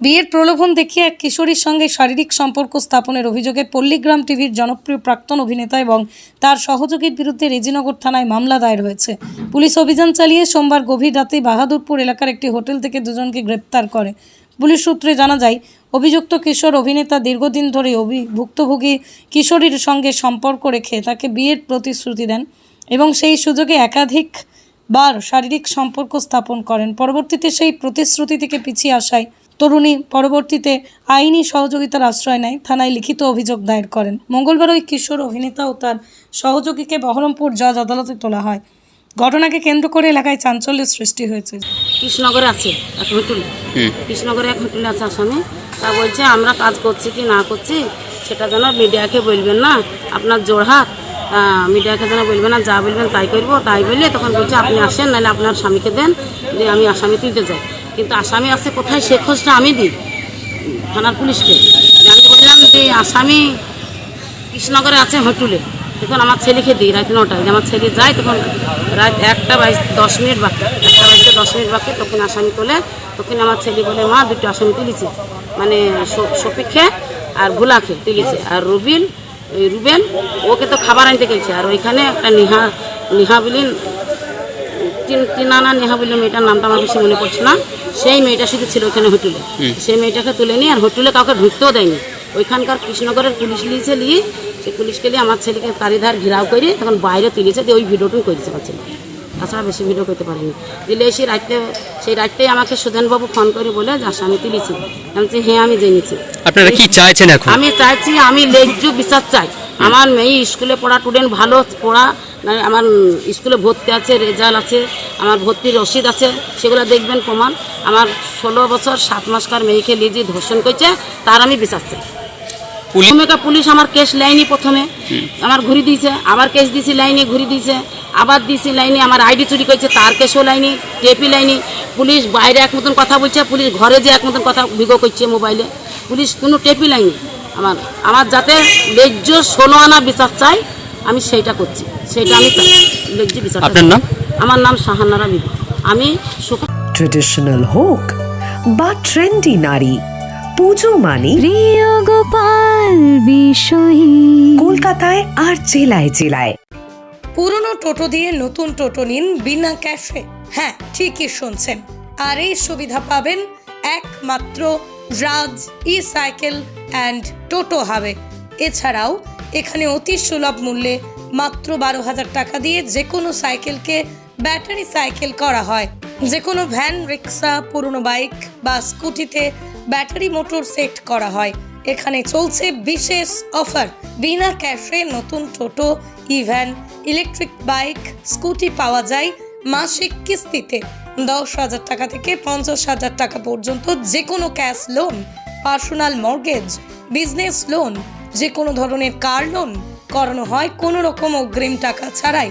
বিয়ের প্রলোভন দেখিয়ে এক কিশোরীর সঙ্গে শারীরিক সম্পর্ক স্থাপনের অভিযোগে পল্লীগ্রাম টিভির জনপ্রিয় প্রাক্তন অভিনেতা এবং তার সহযোগীর বিরুদ্ধে রেজিনগর থানায় মামলা দায়ের হয়েছে। পুলিশ অভিযান চালিয়ে সোমবার গভীর রাতে বাহাদুরপুর এলাকার একটি হোটেল থেকে দুজনকে গ্রেপ্তার করে। পুলিশ সূত্রে জানা যায়, অভিযুক্ত কিশোর অভিনেতা দীর্ঘদিন ধরে অভি ভুক্তভোগী কিশোরীর সঙ্গে সম্পর্ক রেখে তাকে বিয়ের প্রতিশ্রুতি দেন এবং সেই সুযোগে একাধিক বার শারীরিক সম্পর্ক স্থাপন করেন। পরবর্তীতে সেই প্রতিশ্রুতি থেকে পিছিয়ে আসায় তরুণী পরবর্তীতে আইনি সহযোগিতার আশ্রয় নেয় থানায় লিখিত অভিযোগ দায়ের করেন। মঙ্গলবার ওই কিশোর অভিনেতা ও তার সহযোগীকে বহরমপুর জজ আদালতে তোলা হয়। ঘটনাকে কেন্দ্র করে এলাকায় চাঞ্চল্যের সৃষ্টি হয়েছে। কৃষ্ণনগরে আছে এক হোটেল। কৃষ্ণনগরে এক হোটেলে আছে আসামি। তা বলছে আমরা কাজ করছি কি না করছি সেটা যেন মিডিয়াকে বলবেন না। আপনার জোড়হাত মিডিয়াকে যেন বলবেন না যা বলবেন তাই করব তাই বললে তখন বলছে আপনি আসেন নাহলে আপনার স্বামীকে দেন যে আমি আসামি তুলতে যাই। কিন্তু আসামি আছে কোথায় সে খোঁজটা আমি দিই, থানার পুলিশকে। আমি বললাম যে আসামি কৃষ্ণনগরে আছে হোটেলে, তখন আমার ছেলেকে দিই রাত নটায়। আমার ছেলে যায়, তখন রাত একটা বাইশ দশ মিনিট বাকি, একটা বাইশে দশ মিনিট বাকি, তখন আসামি তোলে। তখন আমার ছেলে বলে, মা, দুটো আসামি তুলেছে। মানে সপিক্ষে আর ভোলাকে তুলেছে। আর রুবিল রুবেল ওকে তো খাবার আনতে গেছে। আর ওইখানে একটা নিহা নিহা বিলিন তিনানা নেহা বলে মেয়েটার নামটা আমার বেশি মনে পড়ছে না। সেই মেয়েটা শুধু ছিল ওইখানে হোটেলে। সেই মেয়েটাকে তুলে নিয়ে আর হোটেলে কাউকে ঢুকতেও দেয়নি। ওইখানকার কৃষ্ণনগরের পুলিশ নিয়েছে নিয়ে সেই পুলিশকে নিয়ে আমার ছেলেকে তারিধার ঘেরাও করে তখন বাইরে তুলেছে দিয়ে ওই ভিডিওটুকু করেছে আমার ছেলে। তাছাড়া বেশি ভিডিও করতে পারিনি। দিলে সেই রাত্রে সেই রাত্রেই আমাকে সুধনবাবু ফোন করে বলে যে আচ্ছা, আমি তুলেছি। আমি বলছি, হ্যাঁ আমি জেনেছি। আপনারা কি চাইছেন এখন? আমি চাইছি আমি লেজ্জু বিশ্বাস চাই। আমার মেয়ে স্কুলে পড়া স্টুডেন্ট ভালো পড়া আমার স্কুলে ভর্তি আছে রেজাল্ট আছে আমার ভর্তির রসিদ আছে সেগুলো দেখবেন প্রমাণ। আমার ষোলো বছর সাত মাসকার মেয়েকে লিজি ধর্ষণ করছে তার আমি চাই পুলিশ ভূমিকা পুলিশ আমার কেস লাইনি প্রথমে। আমার ঘুরি দিয়েছে আবার কেস দিছি লাইনে ঘুরি দিয়েছে আবার দিয়েছি লাইনে আমার আইডি চুরি করেছে তার কেসও লাইনি টেপি লাইনি। পুলিশ বাইরে এক মতন কথা বলছে পুলিশ ঘরে যে এক মতন কথা ভিগো করছে মোবাইলে। পুলিশ কোনো টেপি লাইনি। আমার আমার যাতে লেজ্জ ষোলো আনা বিচার চাই আমি সেইটা করছি। সেইটা আমি লেজ্জ বিচার আপনার নাম? আমার নাম শাহানারা বিবি। আমি ট্রেডিশনাল হোক বা ট্রেন্ডি নারী পুজো মানে প্রিয় গোপাল বিষয়ী। কলকাতায় আর জেলায় জেলায়। পুরনো টোটো দিয়ে নতুন টোটো নিন বিনা ক্যাশে। হ্যাঁ ঠিকই শুনছেন। আর এই সুবিধা পাবেন একমাত্র রাজ ই সাইকেল অ্যান্ড টোটো হাবে। এছাড়াও এখানে অতি সুলভ মূল্যে মাত্র বারো হাজার টাকা দিয়ে যে কোনো সাইকেলকে ব্যাটারি সাইকেল করা হয়। যে কোনো ভ্যান রিক্সা পুরনো বাইক বা স্কুটিতে ব্যাটারি মোটর সেট করা হয়। এখানে চলছে বিশেষ অফার বিনা ক্যাশে নতুন toto e van electric bike scooty পাওয়া যায় মাসিক কিস্তিতে। দশ হাজার টাকা থেকে পঞ্চাশ হাজার টাকা পর্যন্ত যে কোনো cash loan personal mortgage business loan যে কোনো ধরনের কার লোন করানো হয় কোনো রকম অগ্রিম টাকা ছাড়াই